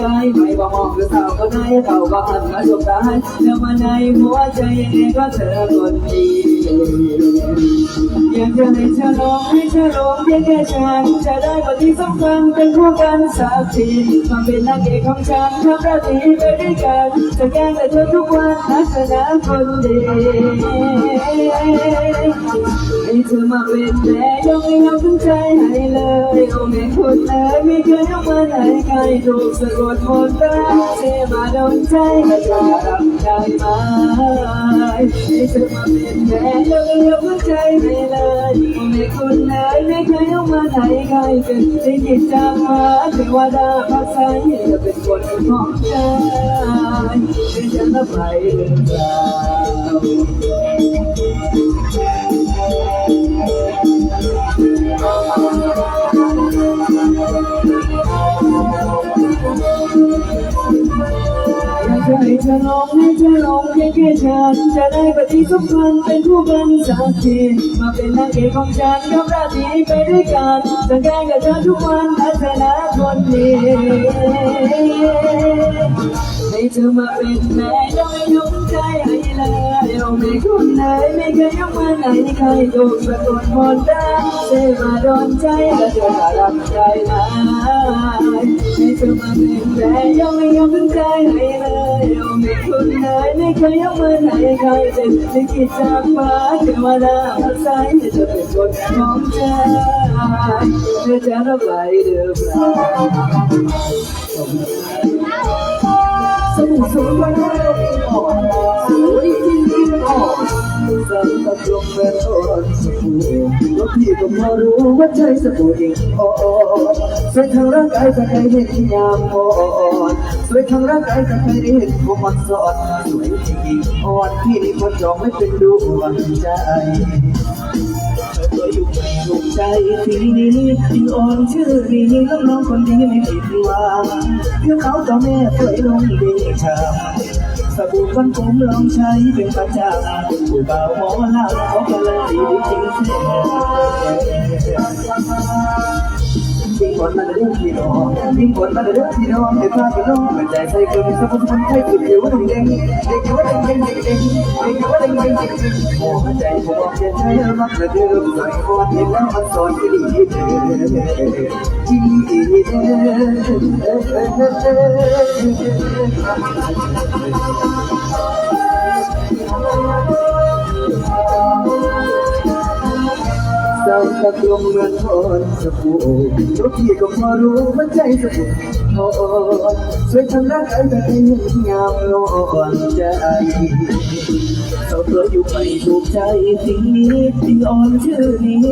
กายไม่ว่ามองหรือสาวก็ได้เขาก็หันมาสบตาแล้วมาในหัวใจก็เธอคนดีอยากจะให้เธอลองให้เธอลองเพียงแค่ฉันจะได้ปฏิสัมพันธ์เป็นคู่กันสักทีมาเป็นนางเอกของฉันทำราตรีไปด้วยกันจะแก้แต่เธอทุกวันนักษณะคนดี เธอมาเป็นแม่ยกให้เราทั้งใจให้เลยโอ้แม่คนเอ๋ยไม่เคยยกมาไหนใครถูกสะกดหมดตาเธอมาโดนใจให้เธอรับใจไหมให้เธอมาเป็นแม่ยกให้เราทั้งใจให้เลยโอ้แม่คนเอ๋ยไม่เคยยกมาไหนใครเป็นที่จิตจากมาเทวดาพักใสให้เธอเป็นคนของใจให้ฉันรับไปเรื่อยากจ เธอลองให้เธอลองแค่แค่ฉัน จะได้ปฏิสัมพันธ์เป็นคู่กันสักทีมาเป็นนางเอกของฉันกับราตรีไปด้วยกันจะแกล้กับเธอทุกวันและเธอนะคนดีให้เธอมาเป็นแม่ยกให้ยกใจให้เลยโอ้ไม่คนไหนไม่เคยยกมาไหนใครถูกสะกดหมดได้เธอมาโดนใจและเธอมารับใจนะให้เธอมาเป็นแม่ยกให้ยกใจให้เลย โอ้ไม่คนไหนไม่เคยยกมือให้ใครเป็นที่คิดจากฟ้าเทวดาพักใสให้เธอเป็นคนของใจเธอจะรับไหลเดิมราสมุนสมุนวันนี้ออกสวย สังกัดลงเป็นต้นสมุนก็พี่ก็พอรู้ว่าใจสมุนเองอ่อนสวยทั้งร่างกายแต่ใครเห็นยามอ่อนสวยทั้งร่างกายแต่ใครเห็นผมมันสอดสวยจริงอ่อนพี่นี่คนจองไม่เป็นดวงใจตัวอยู่ในดวงใจทีนี้ยิ่งอ่อนชื่อนี้แล้วน้องคนนี้ไม่ผิดหวังเพื่อเขาต่อแม่เผยลงเดชาส บู่ฟันผมลองใช้เป็นประจำผู้บ่าวหมอลำเขากำลังดีจริงๆยิ่งคนมันเรื่องที่น้องยิ่งคนมันเรื่องที่น้องเดี๋ยวพาไปน้องมันใจใส่เกินสมุนไพรสุดเดียวว่าเด้งเด็กว่าเด้งเด้งเด้งเด้งเด็กว่าเด้งเด้งเด้งเด้งโอ้ใจผมบอกเพียงใจรักระเดิมใส่คอเห็นแล้วมันสอนที่ดี เด้อที่เด้เศร้ากับลมเหมือนทอนสบู่ทุกที่ก็พอรู้ว่าใจสบู่โอ้สวยทั้งร่างกายแต่ใจยังงามนอนใจเราเผลออยู่ไปถูกใจสิ่งนี้สิ่งอ่อนชื่อนี้